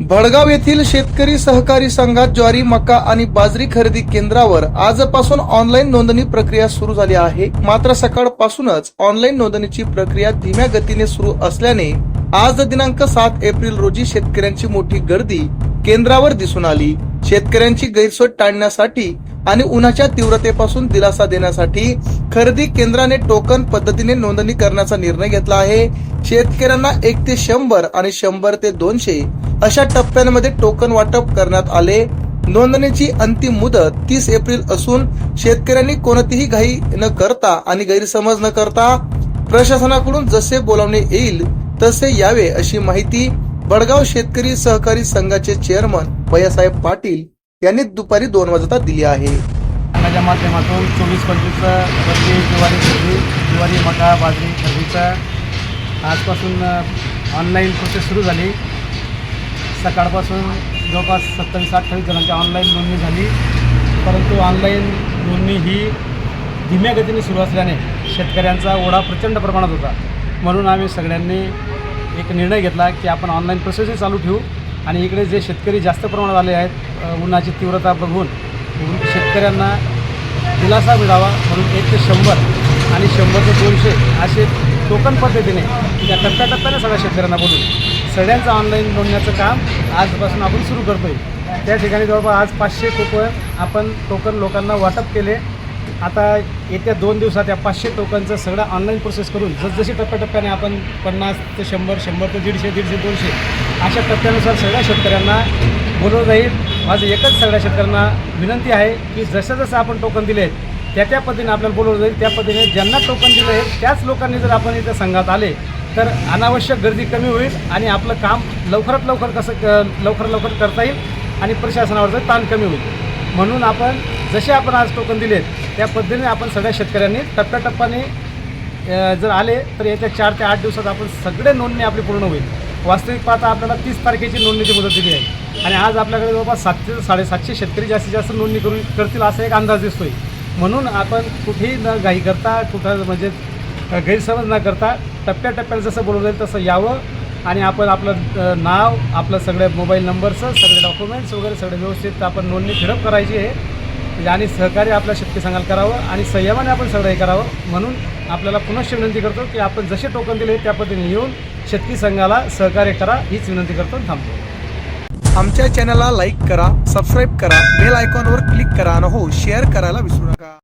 भडगाव येथील शेतकरी सहकारी संघात ज्वारी मका आणि बाजरी खरेदी केंद्रावर आजपासून ऑनलाईन नोंदणी प्रक्रिया सुरू झाली आहे. मात्र सकाळपासूनच ऑनलाईन नोंदणीची प्रक्रिया धीम्या गतीने सुरू असल्याने आज दिनांक सात एप्रिल रोजी शेतकऱ्यांची मोठी गर्दी केंद्रावर दिसून आली. शेतकऱ्यांची गैरसोय टाळण्यासाठी आणि उन्हाच्या तीव्रतेपासून दिलासा देण्यासाठी खरेदी केंद्राने टोकन पद्धतीने नोंदणी करण्याचा निर्णय घेतला आहे. शेतकऱ्यांना एक ते शंभर आणि शंभर ते दोनशे अशा टप्प्यांमध्ये टोकन वाटप करण्यात आले. नोंदणीची अंतिम मुदत तीस एप्रिल असून शेतकऱ्यांनी कोणतीही घाई न करता आणि गैरसमज न करता प्रशासनाकडून जसे बोलावणे येईल तसे यावे अशी माहिती बडगाव शेतकरी सहकारी संघाचे चेअरमन भैयासाहेब पाटील यांनी दुपारी दोन वाजता दिली आहे. संघाच्या माध्यमातून चोवीस पंचवीसचं रब्बी ज्वारी खरेदी ज्वारी मका बाजरी खरेदीचा. आजपासून ऑनलाईन प्रोसेस सुरू झाली. सकाळपासून जवळपास सत्तावीस अठ्ठावीस जणांची ऑनलाईन नोंदणी झाली. परंतु ऑनलाईन नोंदणी ही धीम्या गतीने सुरू असल्याने शेतकऱ्यांचा ओढा प्रचंड प्रमाणात होता. म्हणून आम्ही सगळ्यांनी एक निर्णय घेतला की आपण ऑनलाईन प्रोसेसही चालू ठेवू आणि इकडे जे शेतकरी जास्त प्रमाणात आले आहेत उन्हाची तीव्रता बघून शेतकऱ्यांना दिलासा मिळावा म्हणून एक ते शंभर आणि शंभर ते दोनशे असे टोकन पद्धतीने त्या टप्प्याटप्प्याने सगळ्या शेतकऱ्यांना बोलून सगळ्यांचं ऑनलाईन नोंदण्याचं काम आजपासून आपण सुरू करतो आहे त्या ठिकाणी जवळपास आज पाचशे टोकन आपण टोकन लोकांना वाटप केले. आता येत्या दोन दिवसात या पाचशे टोकनचं सगळं ऑनलाईन प्रोसेस करून जसजशी टप्प्याटप्प्याने आपण पन्नास ते शंभर शंभर ते दीडशे दीडशे दोनशे अशा टप्प्यानुसार सगळ्या शेतकऱ्यांना बोलवलं जाईल. माझं एकच सगळ्या शेतकऱ्यांना विनंती आहे की जसं जसं आपण टोकन दिले आहेत त्या त्या पद्धतीने आपल्याला बोलवलं जाईल. त्या पद्धतीने ज्यांना टोकन दिलं आहे त्याच लोकांनी जर आपण इथं संघात आले तर अनावश्यक गर्दी कमी होईल आणि आपलं काम लवकरात लवकर कसं क लवकर लवकर करता येईल आणि प्रशासनावरचं ताण कमी होईल. म्हणून आपण जसे आपण आज टोकन दिलेत त्या पद्धतीने आपण सगळ्या शेतकऱ्यांनी टप्प्याटप्प्याने जर आले तर याच्या चार ते आठ दिवसात आपण सगळे नोंदणी आपली पूर्ण होईल. वास्तविक पाहता आपल्याला तीस तारखेची नोंदणीची मुदत दिली आहे. आणि आज आपल्याकडे जवळपास सातशे ते साडेसातशे शेतकरी जास्तीत जास्त नोंदणी करून करतील असा एक अंदाज दिसतोय. म्हणून आपण कुठेही न घाई करता कुठं म्हणजे गैरसमज न करता टप्प्याटप्प्याला जसं बोलवलं जाईल तसं यावं. आणि आपण आपलं नाव आपलं सगळे मोबाईल नंबरचं सगळे डॉक्युमेंट्स वगैरे सगळे व्यवस्थित आपण नोंदणी फिरप करायची आहे. म्हणजे आणि सहकार्य आपल्या शेतकरी संघाला करावं आणि संयमाने आपण सगळं हे करावं. म्हणून आपल्याला पुनश्च विनंती करतो की आपण जसे टोकन दिले त्या पद्धतीने येऊन शेतकरी संघाला सहकार्य करा हीच विनंती करतो थांबतो. आमच्या चॅनलला लाईक करा सबस्क्राईब करा बेल आयकॉनवर क्लिक करा आणि हो शेअर करायला विसरू नका.